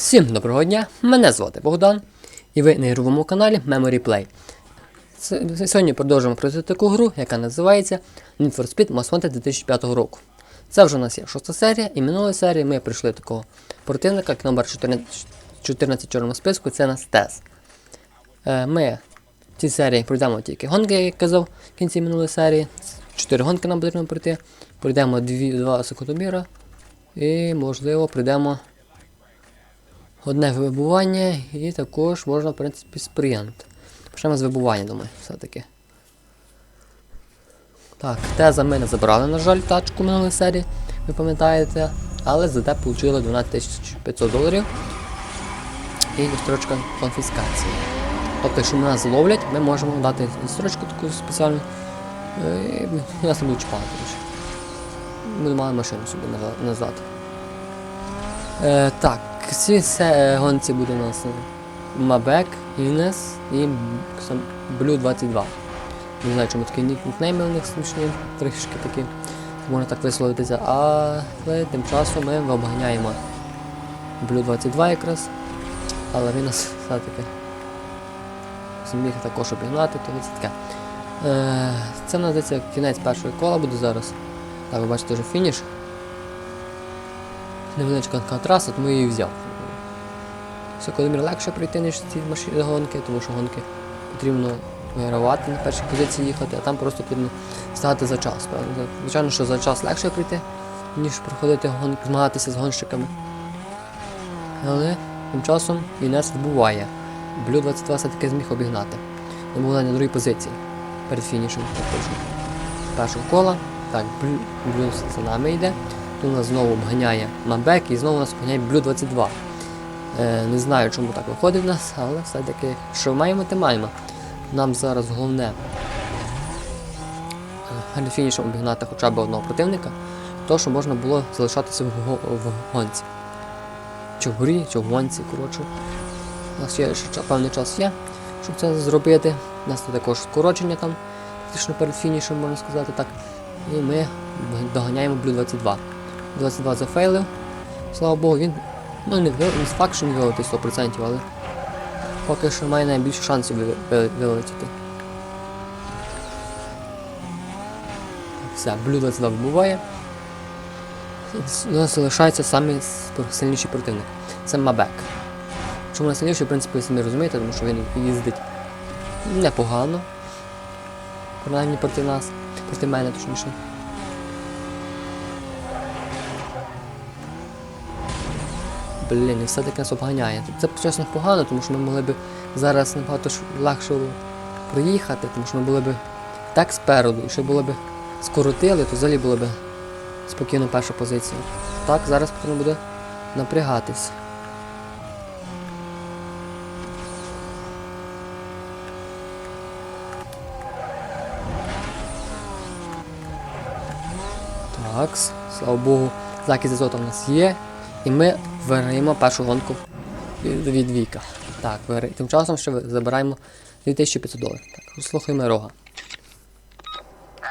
Всім доброго дня! Мене звати Богдан, і ви на ігровому каналі Memory Play. Сьогодні продовжуємо пройти таку гру, яка називається Need for Speed Most Wanted 2005 року. Це вже у нас є шоста серія, і минулої серії ми прийшли такого противника, як номер 14, 14 в чорному списку, це нас Тес. Е, Ми в цій серії пройдемо тільки гонки, як я казав в кінці минулої серії. Чотири гонки нам потрібно пройти. Пройдемо дві, два секундоміра. І, можливо, пройдемо одне вибування і також можна, в принципі, спринт. Почнемо з вибування, думаю, все-таки. Так, теза ми не забрали, на жаль, тачку минулої серії, ви пам'ятаєте. Але зате отримали 12 500 доларів і строчка конфіскації. Тобто, якщо нас зловлять, ми можемо дати строчку таку спеціальну. е, І нас не будуть чіпати. Ми мали машину собі назад. Е, так, ці се- е, гонці буде у нас Мабек, Інес і Blue 22. Не знаю, чому такі нік- нікнейми у них смішні, трішки такі, можна так висловитися, але тим часом ми обганяємо Blue 22 якраз, але він нас все-таки зміг також обігнати, то це таке. Е, це в здається кінець першого кола буде зараз. Так, ви бачите вже фініш. Невеличка така траса, тому її взяв. Все, Колимір легше пройти, ніж ці маші- гонки, тому що гонки потрібно вигравати на першій позиції їхати, а там просто потрібно стати за час. Звичайно, що за час легше пройти, ніж проходити гонки, змагатися з гонщиками. Але тим часом Інес вбуває. Блю 22 все-таки зміг обігнати. Він був на другій позиції перед фінішем. Першого кола. Так, Блю, Блю за нами йде. Тут нас знову обганяє Мабек і знову нас обганяє Блю 22. Е, не знаю, чому так виходить в нас, але все-таки, що маємо, те маємо. Нам зараз головне е, перед фінішем обігнати хоча б одного противника, то що можна було залишатися в, го- в гонці. Чи в горі, чи в гонці, коротше. У нас ще, ще певний час є, щоб це зробити. У нас тут також скорочення там, фактично перед фінішем, можна сказати так. І ми доганяємо Blue 22. 22 зафейлив. Слава Богу, він ну, не, факт, що не вилетить 100%, але поки що має найбільше шансів ви- ви- вилетіти. Все, Blue 22 вбиває. У нас залишається самий с- сильніший противник. Це Мабек. Чому найсильніший, в принципі, ви самі розумієте, тому що він їздить непогано. Принаймні проти нас, проти мене точніше. Блін, і все-таки нас обганяє. Це чесно погано, тому що ми могли б зараз набагато легше проїхати, тому що ми були б так спереду, і ще було б скоротили, то взагалі було б спокійно перша позиція. Так, зараз потрібно буде напрягатись. Так, слава Богу, захист азоту в нас є. І ми виграємо першу гонку від від Віка. Так, вигра- тим часом ще ви- забираємо 2500 доларів. Так, слухаємо рога.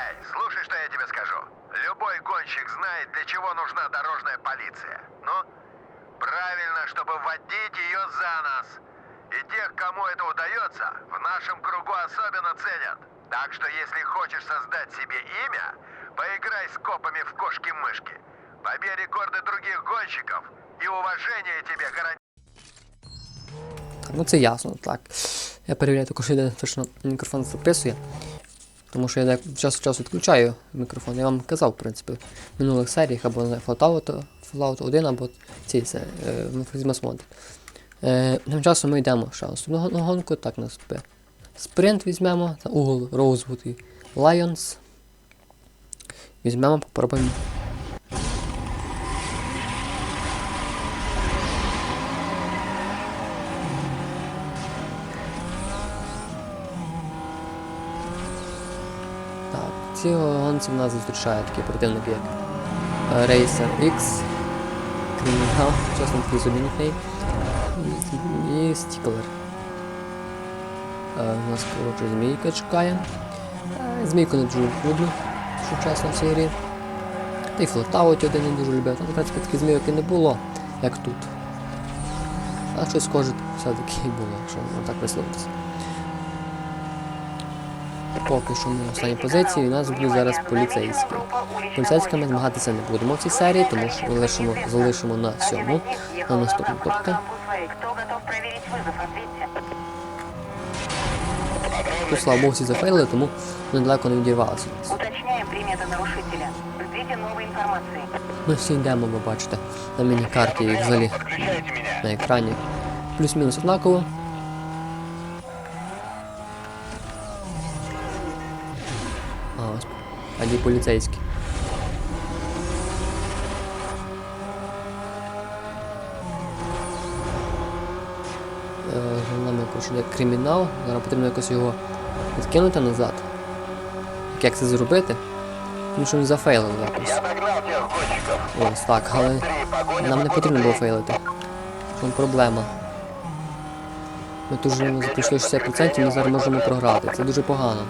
Эй, слушай, что я тебе скажу. Любой гонщик знает, для чего нужна дорожная полиция. Ну, правильно, чтобы водить ее за нас. И тех, кому это удается, в нашем кругу особенно ценят. Так что, если хочешь создать себе имя, поиграй с копами в кошки-мышки. Побей рекорды других гонщиков, и уважение тебе гарантирует. Ну це ясно, так. Я перевіряю також, де точно мікрофон записує. Тому що я час від часу відключаю мікрофон. Я вам казав, в принципі, в минулих серіях або на Fallout, Fallout 1, або цій це Мод. Е, тим часом ми йдемо ще наступну гон- гонку. Так, у нас спринт візьмемо, угол Rosewood і Lions. Візьмемо, попробуємо. Гонці в нас зустрічають такі противники, як е, Racer X, Criminal, чесно такий собі і Stickler. Е, У нас, коротше, змійка чекає. Е, Змійку не дуже люблю, що чесно в цій грі. Та й флотаут один не дуже любив. Там, в принципі, таких змійок і не було, як тут. А щось схоже все-таки було, якщо так висловитися. Поки що ми на останній позиції, і у нас будуть зараз поліцейські. Поліцейськими змагатися не будемо в цій серії, тому що залишимо, залишимо на сьому, на наступну. Тобто тут, слава Богу, всі зафейлили, тому недалеко не відірвалися. Уточняем приметы нарушителя. Ждите новой информации. Ми всі йдемо, ви бачите, на міні-карті і взагалі на екрані. Плюс-мінус однаково. Аді поліцейські. Е, За нами якось йде кримінал. Зараз потрібно якось його відкинути назад. Як- це зробити? Тому що він зафейлив якось. Ось так, але нам не потрібно було фейлити. Чому проблема? Ми тут вже пройшли 60%, ми зараз можемо програти. Це дуже погано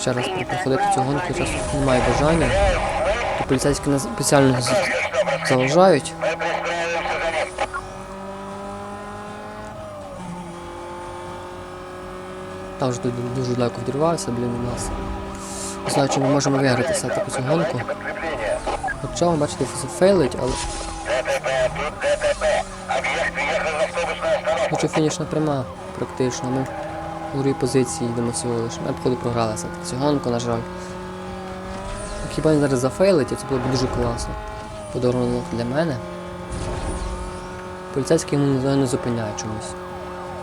Ще раз проходити цю гонку, часу немає бажання. То поліцейські нас спеціально з- заважають. Мы пристраиваемся за ним. Там вже тут дуже далеко відірвався, блін, у нас. Не знаю, чи ми можемо виграти все-таки цю гонку. Подкрепление. Хоча, ви бачите, все фейлить, але ДТП, тут ДТП. Объект въехал в автобусную остановку. Хоча фінішна пряма, практично. Ми в другій позиції йдемо всього лиш. Ми походу програли все-таки на жаль. Хіба він зараз зафейлить, це було б дуже класно. Подарунок для мене. Поліцейські йому не, зупиняють чомусь.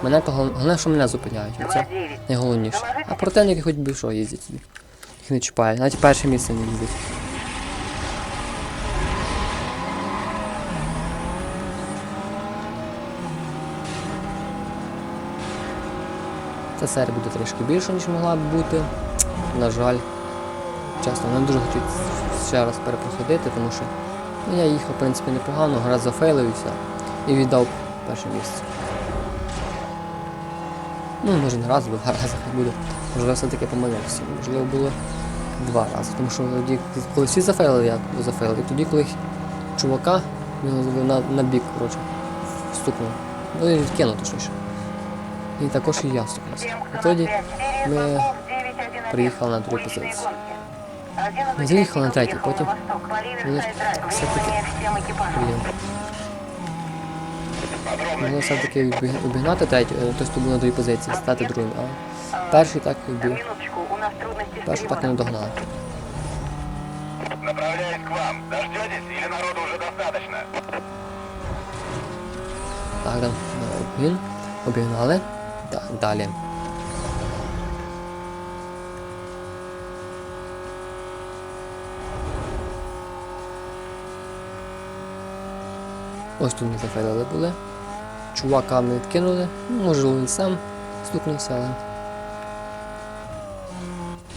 Мене то головне, що мене зупиняють. Це найголовніше. А противники хоч би що їздять собі. Їх не чіпає. Навіть перше місце не їздять. Ця серія буде трішки більше, ніж могла б бути. На жаль. Чесно, не дуже хочу ще раз перепроходити, тому що ну, я їхав, в принципі, непогано, гра зафейлився і віддав перше місце. Ну, може не раз, бо два рази хай буде. Можливо, все-таки помилився. Можливо, було два рази. Тому що тоді, коли всі зафейлили, я зафейлив. І тоді, коли чувака він на, на бік, коротше, стукнув. Ну, він відкинув точніше. І також і я стукнувся. І тоді ми приїхали на другу позицію. Ми заїхали на третій, потім все-таки-. Могли все-таки обігнати третю, е, той, хто був на другій позиції, стати другим. А перший так якби перший так не догнали. Направляюсь к вам. Дождетесь или народу уже достаточно? Так, там обігнали. Далі. Ось тут ми зафейлили були. Чувака ми відкинули. Ну, можливо, він сам стукнувся, але.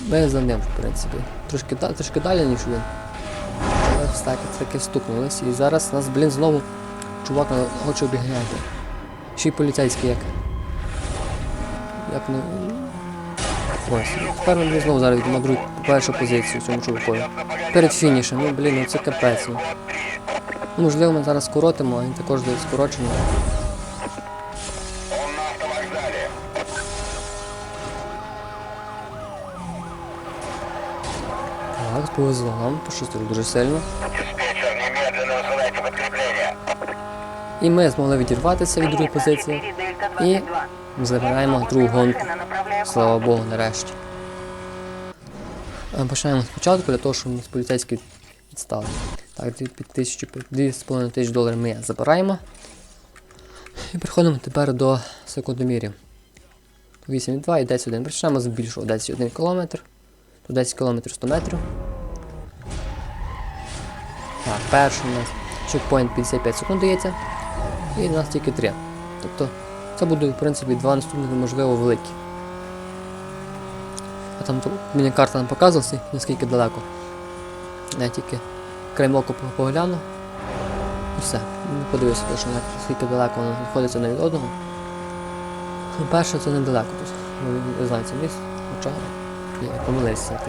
Ми за ним, в принципі. Трошки, трошки далі, ніж він. Але все таки, стукнулись. І зараз нас, блін, знову чувак хоче обігняти. Ще й поліцейський як. Як не. Ось. Тепер ми знову зараз йдемо на другу першу позицію в цьому чуваку. Перед фінішем, ну блін, ну це капець. ну. Ну, Можливо, ми зараз скоротимо, а він також буде скорочений. Он на автовокзале. Так, повезло нам, пощастило дуже сильно. Диспетчер, немедленно высылайте подкрепление. І ми змогли відірватися від другої позиції. Четыре, Дельта І 22. забираємо другу гонку. Слава. Богу, нарешті. Е, Починаємо спочатку для того, щоб нас поліцейські відстали. Так, 2,5 тисяч доларів ми забираємо. І переходимо тепер до секундомірів. 8,2 і 10,1. Почнемо з більшого 10,1 км. Тут 10 км 100 метрів. Так, перший у нас чекпоінт 55 секунд дається. І у нас тільки 3. Тобто це буде, в принципі, два наступних, можливо, великі. А там мені карта нам показувала, наскільки далеко. Я тільки краєм оку по- погляну. І все. Не подивився точно, наскільки далеко воно знаходиться одне від одного. Ну, Перше це недалеко тут. Ви, знаєте місце. Хоча я помилився.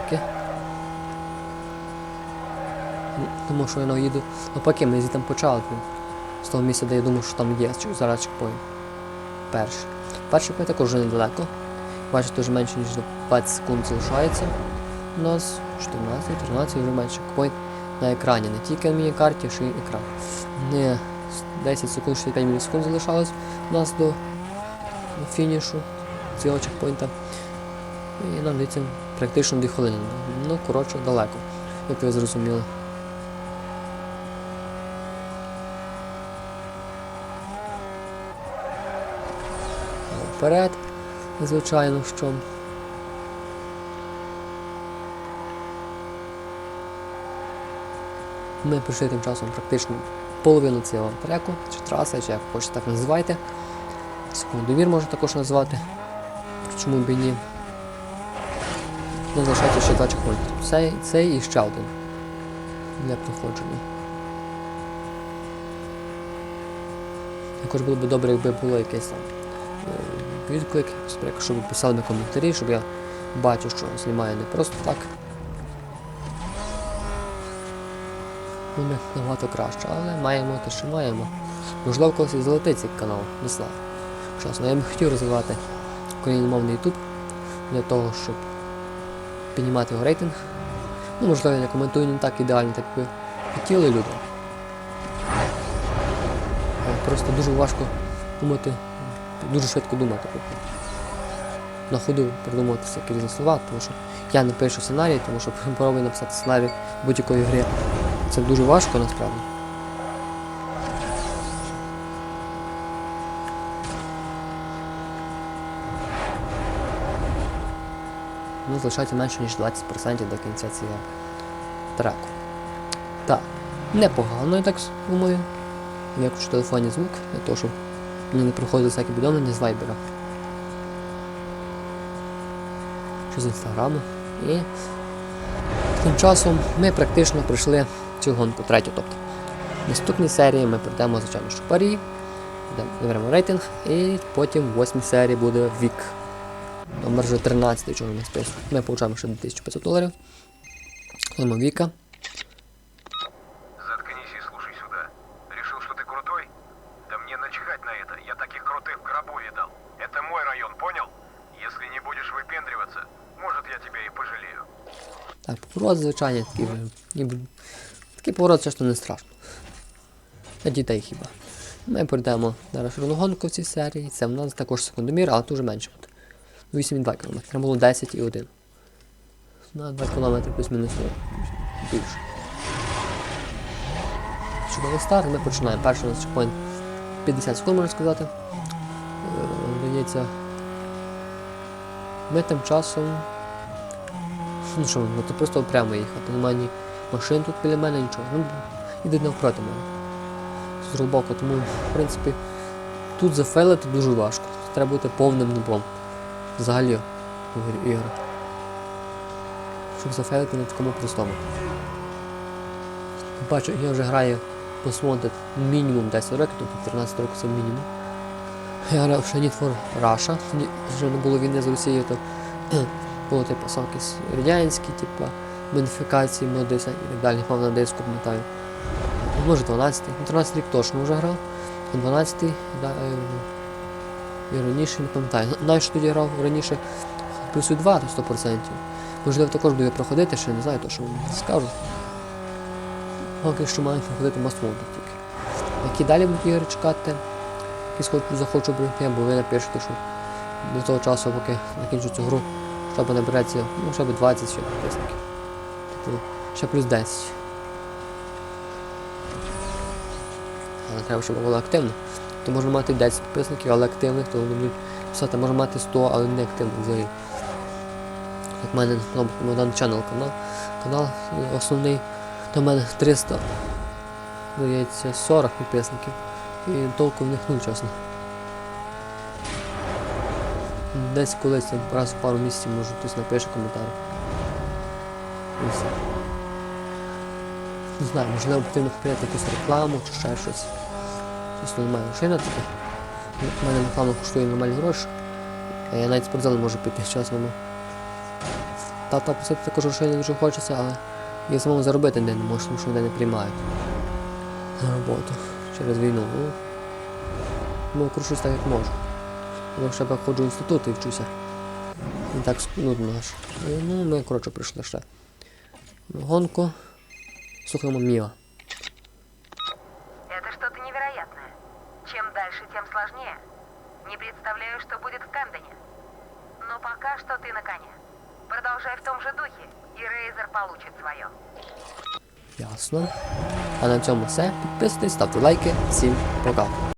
Ну, Тому що я ну, їду. Ну поки ми звідти почали. з того місця, де я думав, що там є зараз чекпоінт. Перший. Перший чекпоінт також вже недалеко. Бачите, вже менше, ніж 20 секунд залишається. У нас 14, 13 вже менше чекпоінт на екрані. Не тільки на міні-карті, ще й екран. Не 10 секунд, 65 мілісекунд залишалось у нас до фінішу цього чекпоінта. І нам дається практично 2 хвилини. Ну, коротше, далеко, як ви зрозуміли. Вперед, звичайно, що. Ми пройшли тим часом практично половину цього треку, чи траси, чи як хочете так називайте. Секундомір можна також назвати. Чому б і ні. Не залишається ще два чекпоінти. Цей, цей і ще один для проходження. Також було б добре, якби було якесь там е, відклик, щоб ви писали на коментарі, щоб я бачив, що знімаю не просто так. Буде набагато краще, але маємо те, що маємо. Можливо, колись залетить цей канал, не знаю. Чесно, я б хотів розвивати україномовний YouTube для того, щоб піднімати його рейтинг. Ну, можливо, я коментую не так ідеально, так би хотіли люди. Просто дуже важко думати, дуже швидко думати. На ходу придумувати всякі різні слова, тому що я не пишу сценарій, тому що пробую написати сценарій будь-якої гри. Це дуже важко насправді. Ну, залишається менше, ніж 20% до кінця цього треку. Так, непогано, я так думаю. Виключу в телефоні звук, для того, щоб мені не приходили всякі повідомлення з вайбера. Чи з інстаграму. І тим часом ми практично пройшли цю гонку третю. Тобто в наступній серії ми пройдемо, звичайно, що парі, виберемо рейтинг, і потім в восьмій серії буде вік. Номер вже 13 чого на списку. Ми получаємо ще 2500 доларів. Ходимо Віка. Так, поворот, звичайно, такий вже. Ніби... Такий поворот часто не страшно. Для дітей хіба. Ми пройдемо зараз гонку в цій серії. Це в нас також секундомір, але дуже менше. буде. 8,2 км. Треба було 10,1. На 2 км плюс-мінус ну, більше. Чудовий старт, ми починаємо. Перший у нас чекпоінт 50 секунд, можна сказати. Е, Здається. Ми тим часом. Ну ну то просто прямо їхати. Немає ні машин тут біля мене, нічого. Ну, йдуть навпроти мене. З глибоко, тому, в принципі, тут зафейлити дуже важко. Треба бути повним нубом. Взагалі в ігрі- Щоб зафейлити на такому простому. Бачу, я вже граю посмотрит мінімум 10 років, тобто 13 років це мінімум. Я грав ще Need for Russia, вже не було війни з Росією, то було типу якісь радянські, типу, модифікації, моди і так далі, мав на диску, пам'ятаю. Може 12 ну 13 рік точно вже грав, а 12 да, е, і раніше не пам'ятаю. Ну, Навіть тоді грав раніше плюсу 2 то 100%. Можливо, також буду проходити, ще не знаю, то що скажу. Поки що маю проходити мастмоди тільки. Які далі будуть ігри чекати, які схочу, захочу пройти, бо ви напишете, що до того часу, поки закінчу цю гру, щоб набереться, ну, ще б 20 ще підписників. Тобто ще плюс 10. Але треба, щоб було активно. То можна мати 10 підписників, але активних, то вони писати, можна мати 100, але не активних взагалі. Як в мене ну, Богдан Channel канал, канал основний, то в мене 300, здається, 40 підписників. І толку в них нуль, чесно. Десь колись раз в пару місяців може хтось напише коментар. Не знаю, можливо потрібно купити якусь рекламу чи ще щось. Щось немає машина така. У мене реклама коштує нормальні гроші. А я навіть спортзал не можу піти чесно. Тата писати також грошей дуже хочеться, але я самому заробити не можу, тому що мене не приймають на роботу. через війну. Ну, ну так, як можу. Я ще ходжу в інститут і вчуся. Не так нудно аж. Е, Ну, ми, коротше, прийшли ще. Гонку. Слухаємо Міо. Это что-то невероятное. Чем дальше, тем сложнее. Не представляю, что будет в Камдене. Но пока что ты на коне. Продолжай в том же духе, и Рейзер получит свое. Ясно. А на цьому все. Підписуйтесь, ставте лайки. Всім пока.